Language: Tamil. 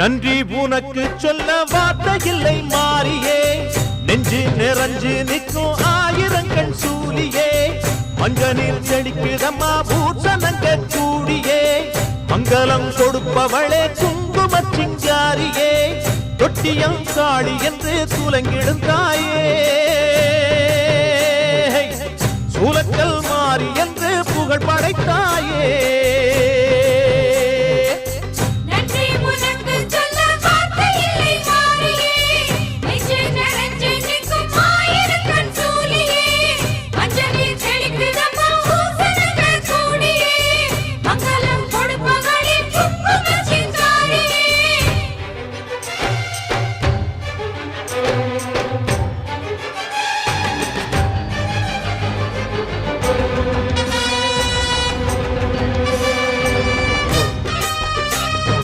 நன்றி உனக்கு சொல்ல வார்த்தை இல்லை மாறியே. நெஞ்சு நிறைஞ்சு நிற்கும் ஆயிரங்கள் சூழியே மஞ்சனில் செடிக்குதம்மா பூசணங்க கூடியே. மங்களம் கொடுப்பவளே குங்கும சிங்காரியே. தொட்டியம் காளி என்று துலங்கிடும் தாயே. சூலக்கல் மாறி என்று புகழ் படைத்தாயே